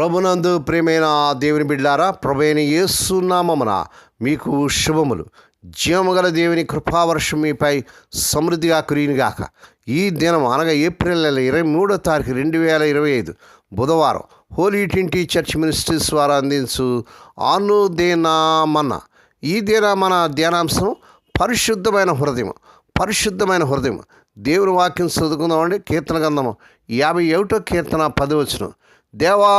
ప్రభునందు ప్రేమైన దేవుని బిడ్డారా ప్రభైన యేసునామమున మీకు శుభములు. జీవముగల దేవుని కృపావర్షం మీపై సమృద్ధిగా కురియునిగాక ఈ దినం అనగా ఏప్రిల్ నెల ఇరవై మూడో తారీఖు రెండు వేల ఇరవై ఐదు బుధవారం హోలీ ట్వంటీ చర్చ్ మినిస్ట్రీస్ వారు అందించు అనుదేనామన్న ఈ దిన మన ధ్యానాంశం పరిశుద్ధమైన హృదయం పరిశుద్ధమైన హృదయం దేవుని వాక్యం చదువుకుందామండి కీర్తన గంధము యాభై ఒకటో కీర్తన పదవచ్చును దేవా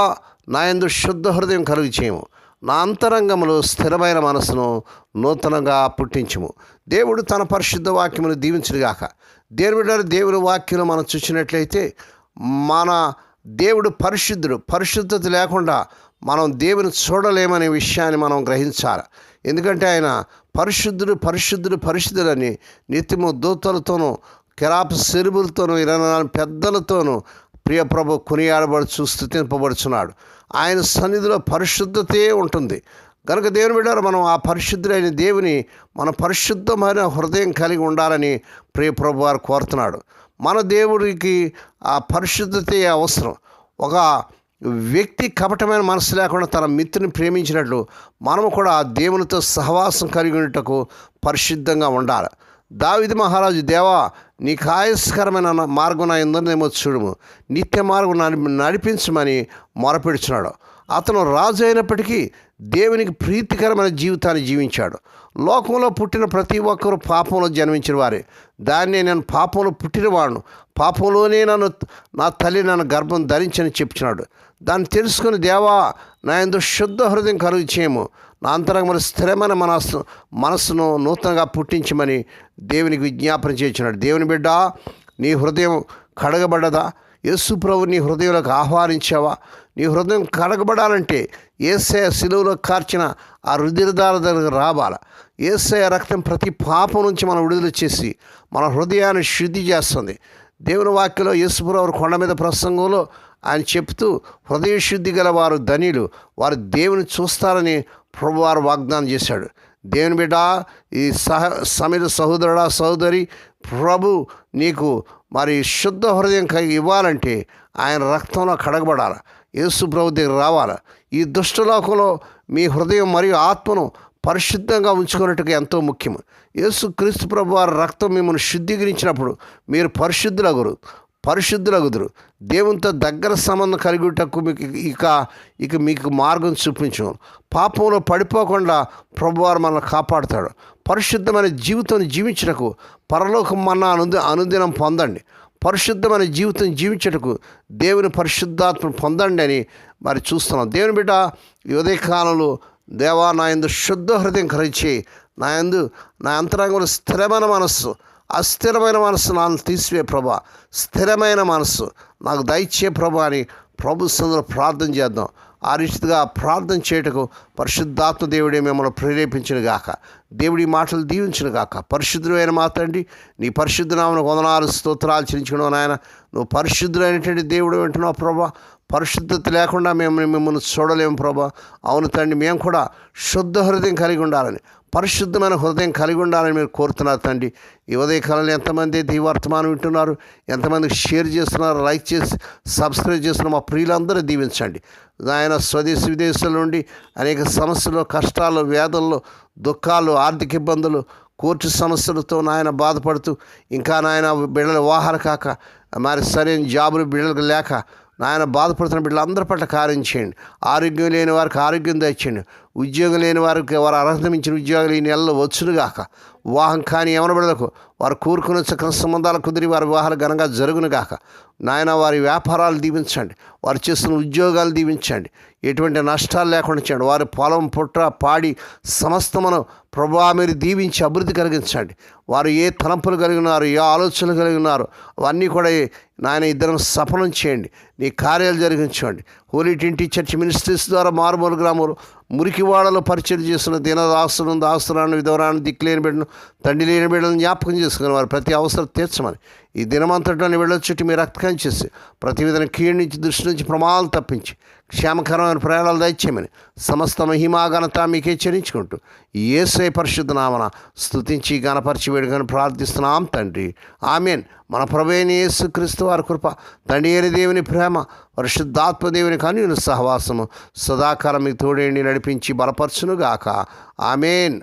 నా యందు శుద్ధ హృదయం కలుగు చేయము నా అంతరంగములో స్థిరమైన మనసును నూతనంగా పుట్టించుము. దేవుడు తన పరిశుద్ధ వాక్యమును దీవించుగాక దేవుని బిడ్డలు దేవుని వాక్యం మనం చూసినట్లయితే మన దేవుడు పరిశుద్ధుడు. పరిశుద్ధత లేకుండా మనం దేవుని చూడలేమనే విషయాన్ని మనం గ్రహించాలి. ఎందుకంటే ఆయన పరిశుద్ధుడు పరిశుద్ధుడు పరిశుద్ధుడని నిత్యము దూతలతోనూ కెరాప సెరుబులతోనూ ఇరవై నాలుగు పెద్దలతోనూ ప్రియప్రభు కొనియాడబడుచు స్థుతింపబడుచున్నాడు. ఆయన సన్నిధిలో పరిశుద్ధతే ఉంటుంది. కనుక దేవుని బిడ్డారు మనం ఆ పరిశుద్ధులైన దేవుని మన పరిశుద్ధమైన హృదయం కలిగి ఉండాలని ప్రియప్రభు వారు కోరుతున్నాడు. మన దేవుడికి ఆ పరిశుద్ధతే అవసరం. ఒక వ్యక్తి కపటమైన మనసు లేకుండా తన మిత్రుని ప్రేమించినట్లు మనము కూడా ఆ దేవునితో సహవాసం కలిగి ఉండటకు పరిశుద్ధంగా ఉండాలి. దావిది మహారాజు దేవా నీకు ఆయస్కరమైన మార్గం నా ఎందరినేమో చూడము నిత్య మార్గం నడి నడిపించమని మొరపెడుచున్నాడు. అతను రాజు అయినప్పటికీ దేవునికి ప్రీతికరమైన జీవితాన్ని జీవించాడు. లోకంలో పుట్టిన ప్రతి ఒక్కరూ పాపంలో జన్మించిన వారే. దాన్ని నేను పాపంలో పుట్టినవాడును. పాపంలోనే నన్ను నా తల్లి నన్ను గర్భం ధరించని చెప్తున్నాడు దాన్ని తెలుసుకుని దేవా నా ఎందు శుద్ధ హృదయం కలుగు చేయము నా అంతరంగంలో స్థిరమైన మనస్సు మనస్సును నూతనంగా పుట్టించమని దేవునికి విజ్ఞాపన చేస్తున్నాడు దేవుని బిడ్డ నీ హృదయం కడగబడ్డదా? యేసు ప్రభు నీ హృదయంలోకి ఆహ్వానించావా? నీ హృదయం కడగబడాలంటే ఏసయ సిలువలో కార్చిన ఆ రుధిరదాల దగ్గర రావాల? ఏసయ రక్తం ప్రతి పాపం నుంచి మనం విడుదల చేసి మన హృదయాన్ని శుద్ధి చేస్తుంది. దేవుని వాక్యలో యేసుప్రభు కొండ మీద ప్రసంగంలో ఆయన చెప్తూ హృదయ శుద్ధి గల వారు ధనియులు వారు దేవుని చూస్తారని ప్రభువారు వాగ్దానం చేశాడు. దేవుని బిడ్డ ఈ సహ సమిత సహోదరుడా సహోదరి ప్రభు నీకు మరి శుద్ధ హృదయం కలిగి ఇవ్వాలంటే ఆయన రక్తంలో కడగబడాలి. యేసు ప్రభు దగ్గర రావాలి. ఈ దుష్టలోకంలో మీ హృదయం మరియు ఆత్మను పరిశుద్ధంగా ఉంచుకున్నట్టుగా ఎంతో ముఖ్యం. యేసు క్రీస్తు ప్రభు వారి రక్తం మిమ్మల్ని శుద్ధీకరించినప్పుడు మీరు పరిశుద్ధులగురు. పరిశుద్ధులగుదురు. దేవునితో దగ్గర సంబంధం కలిగిటకు మీకు ఇక ఇక మీకు మార్గం చూపించు. పాపంలో పడిపోకుండా ప్రభువారు మనల్ని కాపాడుతాడు. పరిశుద్ధమైన జీవితం జీవించటకు పరలోకం మన అనుది అనుదినం పొందండి. పరిశుద్ధమైన జీవితం జీవించటకు దేవుని పరిశుద్ధాత్మ పొందండి అని మరి చూస్తున్నాం. దేవుని బిడ్డ ఈ ఉదయకాలంలో దేవా నాయందు శుద్ధ హృదయం కలిచి నా యందు నా అంతరంగంలో స్థిరమైన మనస్సు అస్థిరమైన మనస్సు నాను తీసివే ప్రభా. స్థిరమైన మనస్సు. నాకు దయచే ప్రభా అని ప్రభు సందులో ప్రార్థన చేద్దాం. ఆ రీతిగా ప్రార్థన చేయటకు పరిశుద్ధాత్మ దేవుడే మిమ్మల్ని ప్రేరేపించిన గాక. దేవుడి మాటలు దీవించిన గాక. పరిశుద్ధుడైన మాతండి నీ పరిశుద్ధనామను వందనాలు స్తోత్రాలు చెల్లించుకున్నావు నాయన. నువ్వు పరిశుద్ధులైనటువంటి దేవుడు వింటున్నావు ప్రభా. పరిశుద్ధత లేకుండా మేము మిమ్మల్ని చూడలేము ప్రభా. అవును తండ్రి మేము కూడా శుద్ధ హృదయం కలిగి ఉండాలని పరిశుద్ధమైన హృదయం కలిగి ఉండాలని మీరు కోరుతున్నారు తండ్రి. ఈ ఉదయకాలంలో ఎంతమంది అయితే ఈ వర్తమానం వింటున్నారు ఎంతమందికి షేర్ చేస్తున్నారు లైక్ చేసి సబ్స్క్రైబ్ చేస్తున్న మా ప్రియులందరూ దీవించండి. ఆయన స్వదేశ విదేశాల నుండి అనేక సమస్యలు కష్టాలు వ్యాధుల్లో దుఃఖాలు ఆర్థిక ఇబ్బందులు కోర్టు సమస్యలతో నాయన బాధపడుతూ ఇంకా నాయన బిడ్డలు వాహన కాక మరి సరైన జాబులు బిడ్డలకు లేక నాయన బాధపడుతున్న బిడ్డలందరి పట్ల కార్యం చేయండి. ఆరోగ్యం లేని వారికి ఆరోగ్యం తెచ్చండి ఉద్యోగం లేని వారికి వారు అర్హత మించిన ఉద్యోగాలు ఈ నెలలో వచ్చునుగాక వివాహం కానీ ఏమన వారు కూరుకున్న చక్ర సంబంధాలు కుదిరి వారి వివాహాలు ఘనంగా జరుగునుగాక నాయన వారి వ్యాపారాలు దీవించండి. వారు చేస్తున్న ఉద్యోగాలు దీవించండి. ఎటువంటి నష్టాలు లేకుండా చేయండి. వారి పొలం పుట్ర పాడి సమస్తమును ప్రభా మీరు దీవించి అభివృద్ధి కలిగించండి. వారు ఏ తలంపులు కలిగినారు ఏ ఆలోచనలు కలిగి ఉన్నారు అవన్నీ కూడా నాయన ఇద్దరం సఫలం చేయండి. నీ కార్యాలు జరిగించండి. హోలీ టింటి చర్చ్ మినిస్ట్రీస్ ద్వారా మారుమూల గ్రామంలో మురికివాడలో పరిచయం చేస్తున్న దినదాస్తులను దాస్తురాన్ని విధవరాన్ని దిక్కులేని బిడ్డను తండ్రి లేని బిడ్డలను జ్ఞాపకం చేసుకుని వారి ప్రతి అవసరం తీర్చమని. ఈ దినమంతటాన్ని వెళ్ళొచ్చుటి మీ రక్తకం చేసి ప్రతి విధంగా కీడు నుంచి దృష్టి నుంచి ప్రమాదాలు తప్పించి క్షేమకరమైన ప్రయాణాలు దయచేయమని సమస్త మహిమాఘనత మీకే చెల్లించుకుంటూ ఏసై పరిశుద్ధ నామన స్థుతించి గణపరిచి వేడుకని ప్రార్థిస్తున్నాం తండ్రి. ఆమెన్. మన ప్రభైన యేసు క్రీస్తు వారి కృప తండ్రి దేవుని ప్రేమ పరిశుద్ధాత్మదేవుని కానీ కన్యుని సహవాసము సదాకాలం మీకు తోడేండి నడిపించి బలపరచునుగాక. ఆమెన్.